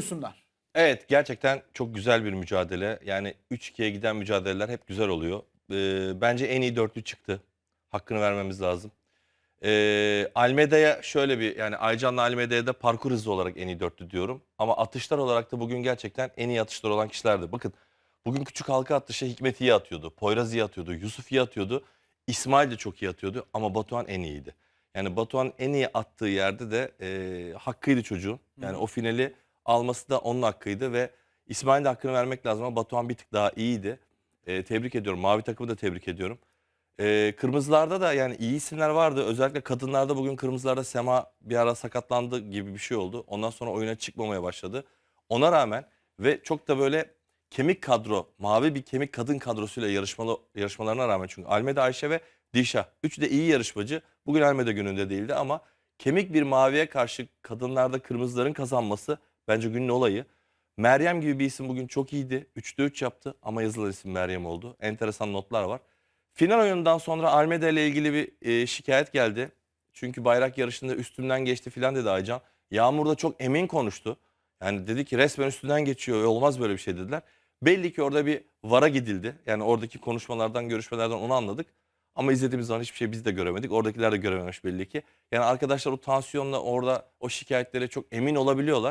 buyursunlar. Evet gerçekten çok güzel bir mücadele. Yani 3-2'ye giden mücadeleler hep güzel oluyor. Ee, bence en iyi dörtlü çıktı. Hakkını vermemiz lazım. Ee, Almeda'ya şöyle bir yani Aycan'la Almeda'ya da parkur hızı olarak en iyi dörtlü diyorum. Ama atışlar olarak da bugün gerçekten en iyi atışlar olan kişilerdi. Bakın bugün küçük halka atışı Hikmet iyi atıyordu. Poyraz iyi atıyordu. Yusuf iyi atıyordu. İsmail de çok iyi atıyordu ama Batuhan en iyiydi. Yani Batuhan en iyi attığı yerde de e, hakkıydı çocuğun. Yani o finali alması da onun hakkıydı ve İsmail'in de hakkını vermek lazım ama Batuhan bir tık daha iyiydi. E, tebrik ediyorum. Mavi takımı da tebrik ediyorum. E, kırmızılarda da yani iyi isimler vardı. Özellikle kadınlarda bugün kırmızılarda Sema bir ara sakatlandı gibi bir şey oldu. Ondan sonra oyuna çıkmamaya başladı. Ona rağmen ve çok da böyle kemik kadro, mavi bir kemik kadın kadrosuyla yarışmalı yarışmalarına rağmen çünkü Almeda Ayşe ve Dişa. Üçü de iyi yarışmacı. Bugün Almeda gününde değildi ama kemik bir maviye karşı kadınlarda kırmızıların kazanması bence günün olayı. Meryem gibi bir isim bugün çok iyiydi. 3'te 3 yaptı ama yazılan isim Meryem oldu. Enteresan notlar var. Final oyunundan sonra Almeda ile ilgili bir e, şikayet geldi. Çünkü bayrak yarışında üstümden geçti filan dedi Aycan. Yağmur da çok emin konuştu. Yani dedi ki resmen üstünden geçiyor. Olmaz böyle bir şey dediler. Belli ki orada bir vara gidildi. Yani oradaki konuşmalardan, görüşmelerden onu anladık. Ama izlediğimiz zaman hiçbir şey biz de göremedik. Oradakiler de görememiş belli ki. Yani arkadaşlar o tansiyonla orada o şikayetlere çok emin olabiliyorlar.